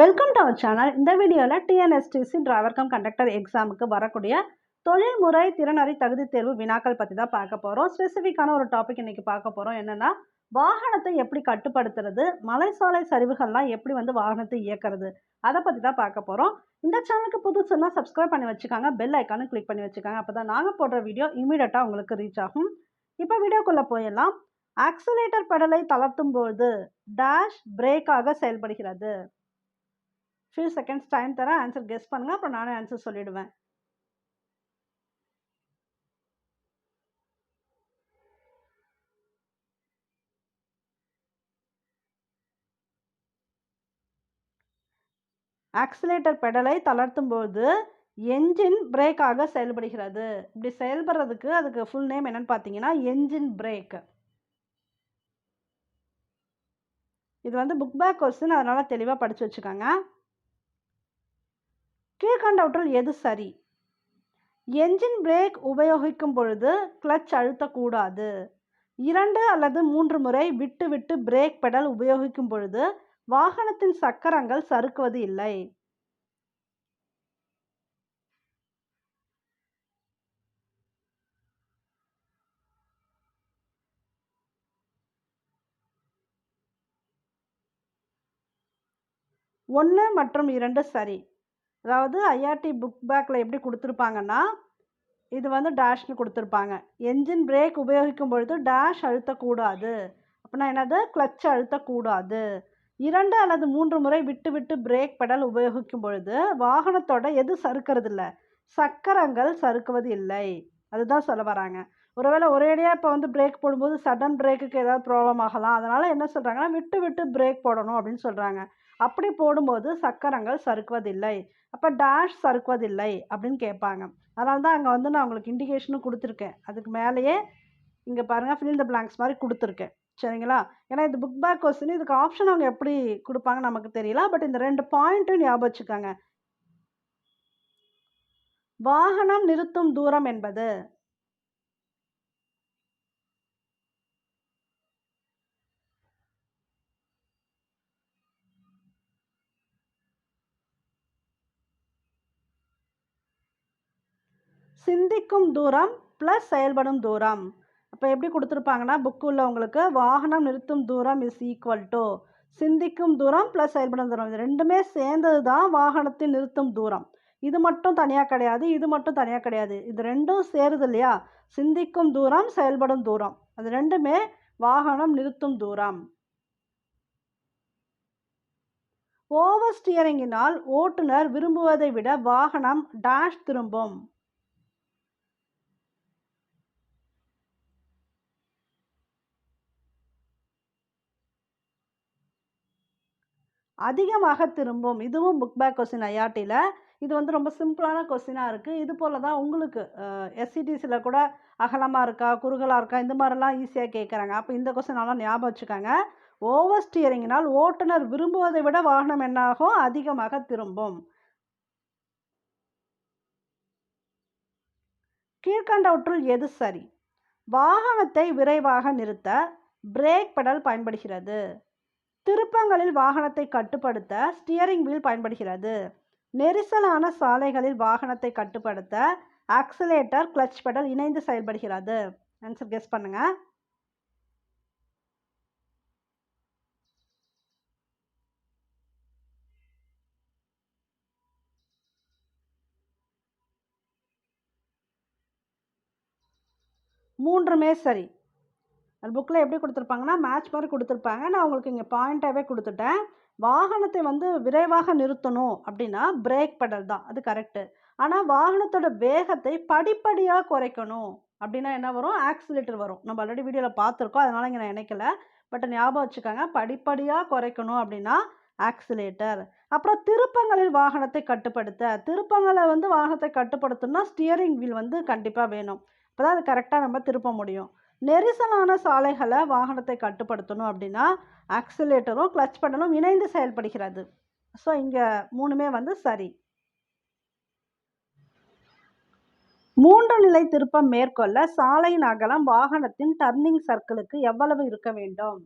Welcome to our channel இந்த வீடியோவில் TNSTC driver cum conductor எக்ஸாமுக்கு வரக்கூடிய தொழில்முறை திறனறி தகுதி தேர்வு வினாக்கள் பற்றி தான் பார்க்க போகிறோம் ஸ்பெசிஃபிக்கான ஒரு டாபிக் இன்றைக்கி பார்க்க போகிறோம் என்னென்னா வாகனத்தை எப்படி கட்டுப்படுத்துறது மலைசாலை சரிவுகள்லாம் எப்படி வந்து வாகனத்தை இயக்கிறது அதை பற்றி தான் பார்க்க போகிறோம் இந்த சேனலுக்கு புதுசுன்னா சப்ஸ்கிரைப் பண்ணி வச்சுக்காங்க. பெல் ஐக்கானு கிளிக் பண்ணி வச்சுக்காங்க. அப்போ தான் நாங்கள் போடுற வீடியோ இமீடியட்டாக உங்களுக்கு ரீச் ஆகும். இப்போ வீடியோக்குள்ளே போயிடலாம். ஆக்சிலேட்டர் பெடலை தளர்த்தும் பொழுது டேஷ் பிரேக்காக செயல்படுகிறது. ஃபியூ செகண்ட்ஸ் டைம் தரேன் ஆன்சர் கெஸ் பண்ணுங்க அப்புறம் நானே ஆன்சர் சொல்லிடுவேன். ஆக்சிலேட்டர் பெடலை தளர்த்தும் போது என்ஜின் பிரேக்காக செயல்படுகிறது. இப்படி செயல்படுறதுக்கு அதுக்கு ஃபுல் நேம் என்னன்னு பார்த்தீங்கன்னா என்ஜின் பிரேக் இது வந்து புக் பேக் கொஸ்டின் அதனால் தெளிவாக படித்து வச்சுக்கோங்க. கீழ்கண்டவற்றில் எது சரி? என்ஜின் பிரேக் உபயோகிக்கும் பொழுது கிளச் அழுத்தக்கூடாது. இரண்டு அல்லது மூன்று முறை விட்டு விட்டு பிரேக் பெடல் உபயோகிக்கும் பொழுது வாகனத்தின் சக்கரங்கள் சறுக்குவது இல்லை. ஒன்று மற்றும் இரண்டு சரி. அதாவது ஐஆர்டி புக் பேக்கில் எப்படி கொடுத்துருப்பாங்கன்னா இது வந்து டேஷ்னு கொடுத்துருப்பாங்க. என்ஜின் பிரேக் உபயோகிக்கும் பொழுது டேஷ் அழுத்தக்கூடாது. அப்படின்னா என்னது? கிளச் அழுத்தக்கூடாது. இரண்டு அல்லது மூன்று முறை விட்டு விட்டு பிரேக் பெடல் உபயோகிக்கும் பொழுது வாகனத்தோட எது சறுக்கிறது இல்லை சக்கரங்கள் சறுக்குவது இல்லை. அதுதான் சொல்ல வராங்க. ஒருவேளை ஒரேடியாக இப்போ வந்து பிரேக் போடும்போது சடன் பிரேக்குக்கு ஏதாவது ப்ராப்ளம் ஆகலாம். அதனால் என்ன சொல்கிறாங்கன்னா விட்டு விட்டு பிரேக் போடணும் அப்படின்னு சொல்கிறாங்க அப்படி போடும்போது சக்கரங்கள் சறுக்குவதில்லை. அப்போ டேஷ் சறுக்குவதில்லை அப்படின்னு கேட்பாங்க. அதனால தான் அங்கே வந்து நான் உங்களுக்கு இண்டிகேஷனும் கொடுத்துருக்கேன். அதுக்கு மேலேயே இங்கே பாருங்கள் ஃபில் த பிளாங்க்ஸ் மாதிரி கொடுத்துருக்கேன். சரிங்களா? ஏன்னா இது புக் பேக் கொஸ்டின் இதுக்கு ஆப்ஷன் அவங்க எப்படி கொடுப்பாங்க நமக்கு தெரியல. பட் இந்த ரெண்டு பாயிண்ட்டும் ஞாபகம் வச்சுக்கோங்க. வாகனம் நிறுத்தும் தூரம் என்பது சிந்திக்கும் தூரம் ப்ளஸ் செயல்படும் தூரம். அப்போ எப்படி கொடுத்துருப்பாங்கன்னா புக்குள்ள உங்களுக்கு வாகனம் நிறுத்தும் தூரம் இஸ் ஈக்குவல் டு சிந்திக்கும் தூரம் ப்ளஸ் செயல்படும் தூரம். இது ரெண்டுமே சேர்ந்தது தான் வாகனத்தை நிறுத்தும் தூரம். இது மட்டும் தனியாக கிடையாது இது மட்டும் தனியாக கிடையாது. இது ரெண்டும் சேருது இல்லையா? சிந்திக்கும் தூரம் செயல்படும் தூரம். அது ரெண்டுமே வாகனம் நிறுத்தும் தூரம். ஓவர் ஸ்டியரிங்கினால் ஓட்டுநர் விரும்புவதை விட வாகனம் டேஷ் திரும்பும். அதிகமாக திரும்பும். இதுவும் புக் பேக் கொஸ்டின் ஐஆர்டியில் இது வந்து ரொம்ப சிம்பிளான கொஸ்டினாக இருக்குது இது போல் தான் உங்களுக்கு எஸ்சிடிசியில் கூட அகலமாக இருக்கா குறுகலாக இருக்கா இந்த மாதிரிலாம் ஈஸியாக கேட்குறாங்க அப்போ இந்த கொஸ்டின் நல்லா ஞாபகம் வச்சுக்காங்க. ஓவர் ஸ்டியரிங்கினால் ஓட்டுநர் விரும்புவதை விட வாகனம் என்னாகும் அதிகமாக திரும்பும். கீழ்கண்டவற்றுள் எது சரி? வாகனத்தை விரைவாக நிறுத்த பிரேக் பெடல் பயன்படுகிறது. திருப்பங்களில் வாகனத்தை கட்டுப்படுத்த ஸ்டியரிங் வீல் பயன்படுகிறது. நெரிசலான சாலைகளில் வாகனத்தை கட்டுப்படுத்த ஆக்சிலேட்டர் கிளச் பெடல் இணைந்து செயல்படுகிறது. ஆன்சர் கெஸ் பண்ணுங்க. மூன்றுமே சரி. அது புக்கில் எப்படி கொடுத்துருப்பாங்கன்னா மேட்ச் மாதிரி கொடுத்துருப்பாங்க. நான் உங்களுக்கு இங்கே பாயிண்ட்டாகவே கொடுத்துட்டேன். வாகனத்தை வந்து விரைவாக நிறுத்தணும் அப்படின்னா பிரேக் பெடல் தான். அது கரெக்டு ஆனால் வாகனத்தோட வேகத்தை படிப்படியாக குறைக்கணும் அப்படின்னா என்ன வரும்? ஆக்சிலேட்டர் வரும். நம்ம ஆல்ரெடி வீடியோவில் பார்த்துருக்கோம். அதனால் இங்கே நான் நினைக்கல பட் ஞாபகம் வச்சுக்கோங்க படிப்படியாக குறைக்கணும் அப்படின்னா ஆக்சிலேட்டர் அப்புறம் திருப்பங்களில் வாகனத்தை கட்டுப்படுத்த. திருப்பங்களை வந்து வாகனத்தை கட்டுப்படுத்தணும்னா ஸ்டியரிங் வீல் வந்து கண்டிப்பாக வேணும். அப்போ தான் அது கரெக்டாக நம்ம திருப்ப முடியும். நெரிசலான சாலைகளை வாகனத்தை கட்டுப்படுத்தணும் அப்படின்னா ஆக்சிலேட்டரும் கிளச் பெடலும் இணைந்து செயல்படுகிறது. ஸோ இங்கே மூணுமே வந்து சரி. மூன்று நிலை திருப்பம் மேற்கொள்ள சாலையின் அகலம் வாகனத்தின் டர்னிங் சர்க்கிளுக்கு எவ்வளவு இருக்க வேண்டும்?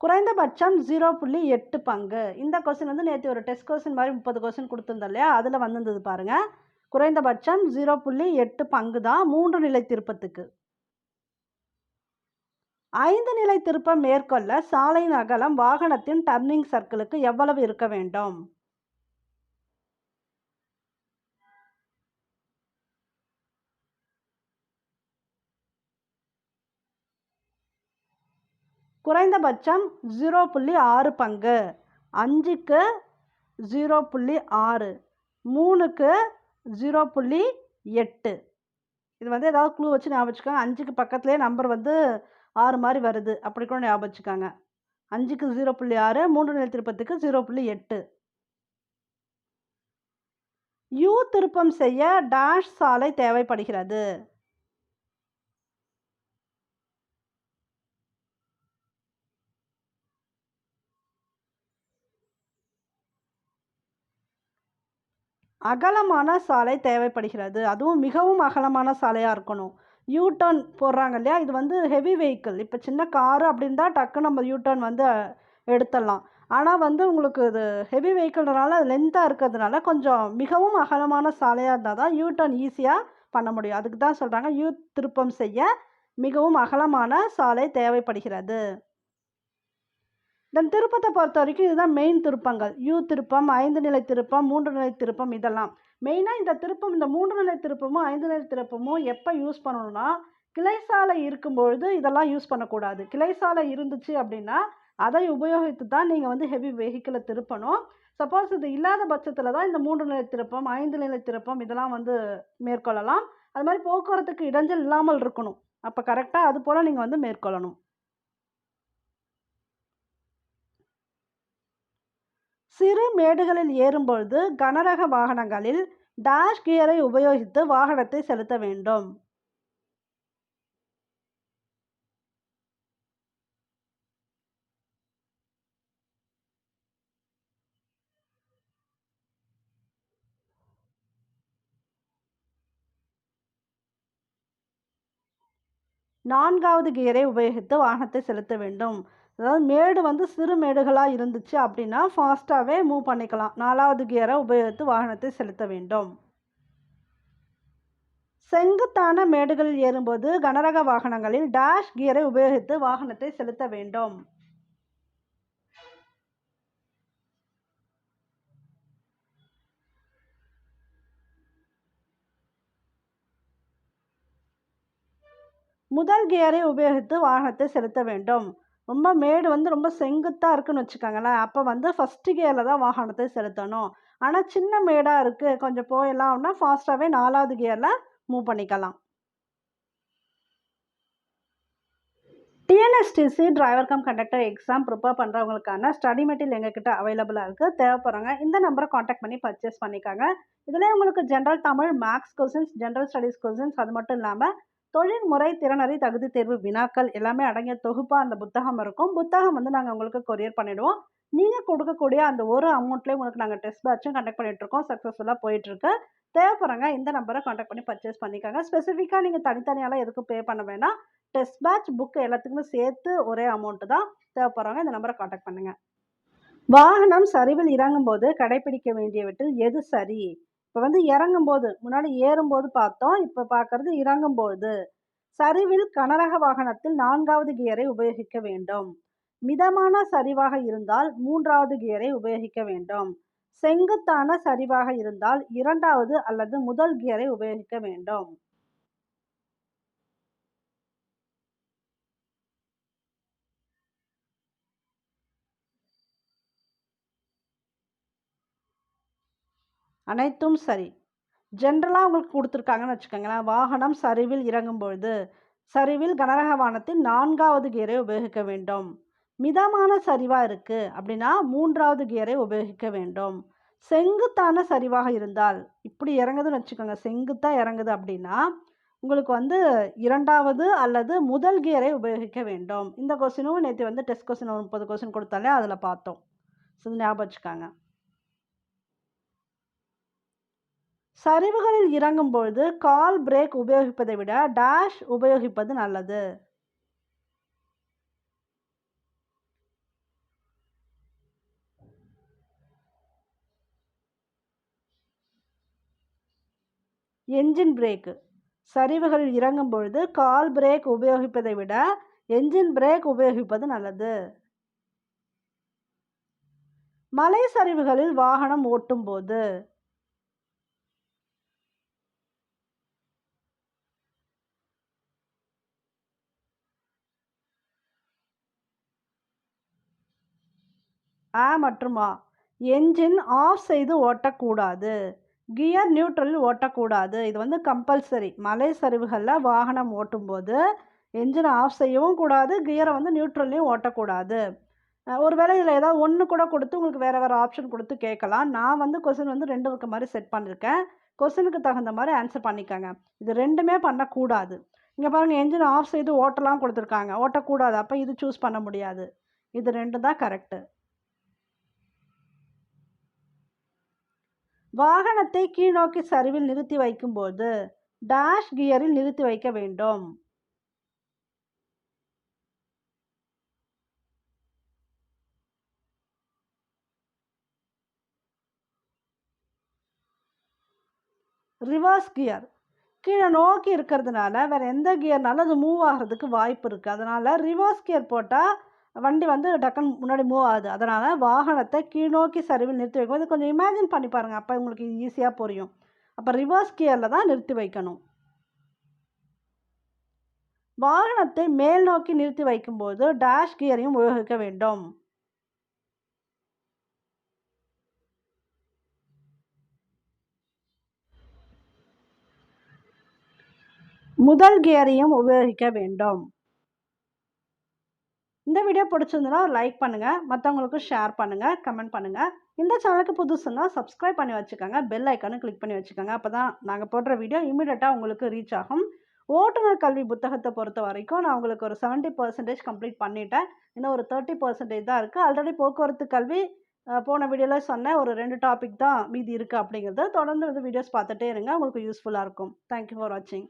குறைந்தபட்சம் ஜீரோ புள்ளி எட்டு பங்கு. இந்த கொஸ்டின் வந்து நேற்று ஒரு டெஸ்ட் கொஸ்டின் மாதிரி முப்பது கொஸ்டின் கொடுத்துருந்தோம் இல்லையா? அதில் வந்திருந்தது பாருங்கள் குறைந்தபட்சம் ஜீரோ புள்ளி எட்டு பங்கு தான் மூன்று நிலை திருப்பத்துக்கு. ஐந்து நிலை திருப்பம் மேற்கொள்ள சாலையின் அகலம் வாகனத்தின் டர்னிங் சர்க்கிளுக்கு எவ்வளவு இருக்க வேண்டும்? குறைந்தபட்சம் ஜீரோ புள்ளி ஆறு பங்கு. அஞ்சுக்கு ஜீரோ புள்ளி ஆறு. மூணுக்கு ஜீரோ புள்ளி எட்டு. இது வந்து ஏதாவது க்ளூ வச்சு ஞாபகம் வச்சுக்கோங்க. அஞ்சுக்கு பக்கத்துலேயே நம்பர் வந்து ஆறு மாதிரி வருது. அப்படி கூட ஞாபகம் வச்சுக்கோங்க. அஞ்சுக்கு ஜீரோ புள்ளி ஆறு மூன்று நிலை திருப்பத்துக்கு ஜீரோ புள்ளி எட்டு. யூ திருப்பம் செய்ய டேஷ் சாலை தேவைப்படுகிறது. அகலமான சாலை தேவைப்படுகிறது. அதுவும் மிகவும் அகலமான சாலையாக இருக்கணும். யூ டர்ன் போடுறாங்க இல்லையா? இது வந்து ஹெவி வெஹிக்கிள் இப்போ சின்ன காரு அப்படின்னு தான் டக்குன்னு நம்ம யூ டர்ன் வந்து எடுத்துடலாம். ஆனால் வந்து உங்களுக்கு இது ஹெவி வெஹிக்கிள்னால லென்த்தாக இருக்கிறதுனால கொஞ்சம் மிகவும் அகலமான சாலையாக இருந்தால் தான் யூ டர்ன் ஈஸியாக பண்ண முடியும். அதுக்கு தான் சொல்கிறாங்க யூ திருப்பம் செய்ய மிகவும் அகலமான சாலை தேவைப்படுகிறது. தென் திருப்பத்தை பொறுத்த வரைக்கும் இதுதான் மெயின் திருப்பங்கள். யூ திருப்பம் ஐந்து நிலை திருப்பம் மூன்று நிலை திருப்பம் இதெல்லாம். மெயினாக இந்த திருப்பம் இந்த மூன்று நிலை திருப்பமும் ஐந்து நிலை திருப்பமும் எப்போ யூஸ் பண்ணணும்னா கிளைசாலை இருக்கும்பொழுது இதெல்லாம் யூஸ் பண்ணக்கூடாது. கிளைசாலை இருந்துச்சு அப்படின்னா அதை உபயோகித்து தான் நீங்கள் வந்து ஹெவி வெஹிக்கிளை திருப்பணும். சப்போஸ் இது இல்லாத பட்சத்தில் தான் இந்த மூன்று நிலை திருப்பம் ஐந்து நிலை திருப்பம் இதெல்லாம் வந்து மேற்கொள்ளலாம். அது மாதிரி போக்குவரத்துக்கு இடைஞ்சல் இல்லாமல் இருக்கணும். அப்போ கரெக்டாக அது போல் நீங்கள் வந்து மேற்கொள்ளணும். சிறு மேடுகளில் ஏறும்பொழுது கனரக வாகனங்களில் டாஷ் கியரை உபயோகித்து வாகனத்தை செலுத்த வேண்டும். நான்காவது கியரை உபயோகித்து வாகனத்தை செலுத்த வேண்டும். அதாவது மேடு வந்து சிறு மேடுகளாக இருந்துச்சு அப்படின்னா ஃபாஸ்ட்டாகவே மூவ் பண்ணிக்கலாம். நாலாவது கியரை உபயோகித்து வாகனத்தை செலுத்த வேண்டும். செங்குத்தான மேடுகளில் ஏறும்போது கனரக வாகனங்களில் டேஷ் கியரை உபயோகித்து வாகனத்தை செலுத்த வேண்டும். முதல் கியரை உபயோகித்து வாகனத்தை செலுத்த வேண்டும். ரொம்ப மேடு வந்து ரொம்ப செங்குத்தாக இருக்குன்னு வச்சுக்கோங்களேன். அப்போ வந்து ஃபஸ்ட்டு கியரில் தான் வாகனத்தை செலுத்தணும். ஆனால் சின்ன மேடாக இருக்குது கொஞ்சம் போயிடலாம் அப்படின்னா ஃபாஸ்ட்டாகவே நாலாவது கியரில் மூவ் பண்ணிக்கலாம். TNSTC driver cum conductor exam prepare பண்ணுறவங்களுக்கான study material எங்ககிட்ட அவைலபிளாக இருக்குது தேவைப்படுறவங்க இந்த நம்பரை காண்டாக்ட் பண்ணி பர்ச்சேஸ் பண்ணிக்காங்க. இதில் உங்களுக்கு general Tamil maths questions general studies questions அது மட்டும் இல்லாமல் தொழில்முறை திறனறி தகுதி தேர்வு வினாக்கள் எல்லாமே அடங்கிய தொகுப்பாக அந்த புத்தகம் இருக்கும். புத்தகம் வந்து நாங்கள் உங்களுக்கு கொரியர் பண்ணிவிடுவோம் நீங்கள் கொடுக்கக்கூடிய அந்த ஒரு அமௌண்ட்லேயே உங்களுக்கு நாங்கள் டெஸ்ட் பேட்சும் கண்டக்ட் பண்ணிகிட்ருக்கோம் சக்ஸஸ்ஃபுல்லாக போயிட்டுருக்கு தேவைப்படுறாங்க இந்த நம்பரை காண்டாக்ட் பண்ணி பர்ச்சேஸ் பண்ணிக்கோங்க. ஸ்பெசிஃபிக்காக நீங்கள் தனித்தனியாலாம் எதுக்கும் பே பண்ண வேணாம். டெஸ்ட் பேட்ச் புக் எல்லாத்துக்குமே சேர்த்து ஒரே அமௌண்ட்டு தான் தேவைப்படுறாங்க இந்த நம்பரை காண்டாக்ட் பண்ணுங்கள் வாகனம் சரிவில் இறங்கும்போது கடைபிடிக்க வேண்டியவற்றில் எது சரி? இப்போ வந்து இறங்கும்போது முன்னாடி ஏறும்போது பார்த்தோம் இப்போ பார்க்கறது இறங்கும்போது சரிவில் கனரக வாகனத்தில் நான்காவது கியரை உபயோகிக்க வேண்டும். மிதமான சரிவாக இருந்தால் மூன்றாவது கியரை உபயோகிக்க வேண்டும். செங்குத்தான சரிவாக இருந்தால் இரண்டாவது அல்லது முதல் கியரை உபயோகிக்க வேண்டும். அனைத்தும் சரி. ஜென்ரலாக உங்களுக்கு கொடுத்துருக்காங்கன்னு வச்சுக்கோங்களேன். வாகனம் சரிவில் இறங்கும் பொழுது சரிவில் கனரக வாகனத்தின் நான்காவது கியரை உபயோகிக்க வேண்டும். மிதமான சரிவாக இருக்குது அப்படின்னா மூன்றாவது கியரை உபயோகிக்க வேண்டும். செங்குத்தான சரிவாக இருந்தால் இப்படி இறங்குதுன்னு வச்சுக்கோங்க. செங்குத்தாக இறங்குது அப்படின்னா உங்களுக்கு வந்து இரண்டாவது அல்லது முதல் கியரை உபயோகிக்க வேண்டும். இந்த கொஸ்டினும் நேற்று வந்து டெஸ்ட் கொஸ்டின் ஒரு முப்பது கொஸ்டின் கொடுத்தாலே அதில் பார்த்தோம். ஸோ ஞாபகம் வச்சுக்காங்க. சரிவுகளில் இறங்கும் பொழுது கால் பிரேக் உபயோகிப்பதை விட டேஷ் உபயோகிப்பது நல்லது. Engine brake. சரிவுகளில் இறங்கும் பொழுது கால் பிரேக் உபயோகிப்பதை விட என்ஜின் பிரேக் உபயோகிப்பது நல்லது. மலை சரிவுகளில் வாகனம் ஓட்டும்போது போது ஆ மற்றும் ஆ. என்ஜின் ஆஃப் செய்து ஓட்டக்கூடாது. கியர் நியூட்ரலில் ஓட்டக்கூடாது. இது வந்து கம்பல்சரி. மலை சரிவுகளில் வாகனம் ஓட்டும்போது என்ஜினை ஆஃப் செய்யவும் கூடாது. கியரை வந்து நியூட்ரல்லையும் ஓட்டக்கூடாது. ஒரு வேளை இதில் ஏதாவது ஒன்று கூட கொடுத்து உங்களுக்கு வேறு வேறு ஆப்ஷன் கொடுத்து கேட்கலாம். நான் வந்து கொஸ்டின் வந்து ரெண்டு இருக்க மாதிரி செட் பண்ணியிருக்கேன் கொஸ்டினுக்கு தகுந்த மாதிரி ஆன்சர் பண்ணிக்கோங்க. இது ரெண்டுமே பண்ணக்கூடாது. இங்கே பாருங்கள் என்ஜின் ஆஃப் செய்து ஓட்டலாம் கொடுத்துருக்காங்க. ஓட்டக்கூடாது. அப்போ இது சூஸ் பண்ண முடியாது. இது ரெண்டு தான் கரெக்டு வாகனத்தை கீழ்நோக்கி சரிவில் நிறுத்தி வைக்கும்போது டாஷ் கியரில் நிறுத்தி வைக்க வேண்டும். ரிவர்ஸ் கியர் கீழே நோக்கி இருக்கிறதுனால வேறு எந்த கியர்னாலும் அது மூவ் ஆகிறதுக்கு வாய்ப்பு இருக்குது அதனால் ரிவர்ஸ் கியர் போட்டால் வண்டி வந்து டக்குன்னு முன்னாடி மூவ் ஆகுது. அதனால் வாகனத்தை கீழ்நோக்கி சரிவில் நிறுத்தி வைக்கும் போது கொஞ்சம் இமேஜின் பண்ணி பாருங்கள் அப்போ உங்களுக்கு ஈஸியாக புரியும். அப்போ ரிவர்ஸ் கியரில் தான் நிறுத்தி வைக்கணும். வாகனத்தை மேல் நோக்கி நிறுத்தி வைக்கும்போது டேஷ் கியரையும் உபயோகிக்க வேண்டும். முதல் கியரையும் உபயோகிக்க வேண்டும். இந்த வீடியோ பிடிச்சிருந்ததுன்னா லைக் பண்ணுங்கள் மற்றவங்களுக்கும் ஷேர் பண்ணுங்கள் கமெண்ட் பண்ணுங்கள் இந்த சேனலுக்கு புதுசுன்னா சப்ஸ்கிரைப் பண்ணி வச்சுக்கோங்க. பெல் ஐக்கானு கிளிக் பண்ணி வச்சுக்கோங்க. அப்போ தான் நாங்கள் போடுற வீடியோ இமீடியட்டாக உங்களுக்கு ரீச் ஆகும். ஓட்டுநர் கல்வி புத்தகத்தை பொறுத்த வரைக்கும் நான் உங்களுக்கு ஒரு செவன்ட்டி பர்சன்டேஜ் கம்ப்ளீட் பண்ணிட்டேன். இன்னும் ஒரு தேர்ட்டி பர்சன்டேஜ் தான் இருக்குது ஆல்ரெடி போக்குவரத்து கல்வி போன வீடியோவில் சொன்னேன் ஒரு ரெண்டு டாபிக் தான் மீதி இருக்குது அப்படிங்கிறது தொடர்ந்து வந்து வீடியோஸ் பார்த்துட்டே இருங்க. உங்களுக்கு யூஸ்ஃபுல்லாக இருக்கும். தேங்க்யூ ஃபார் வாட்சிங்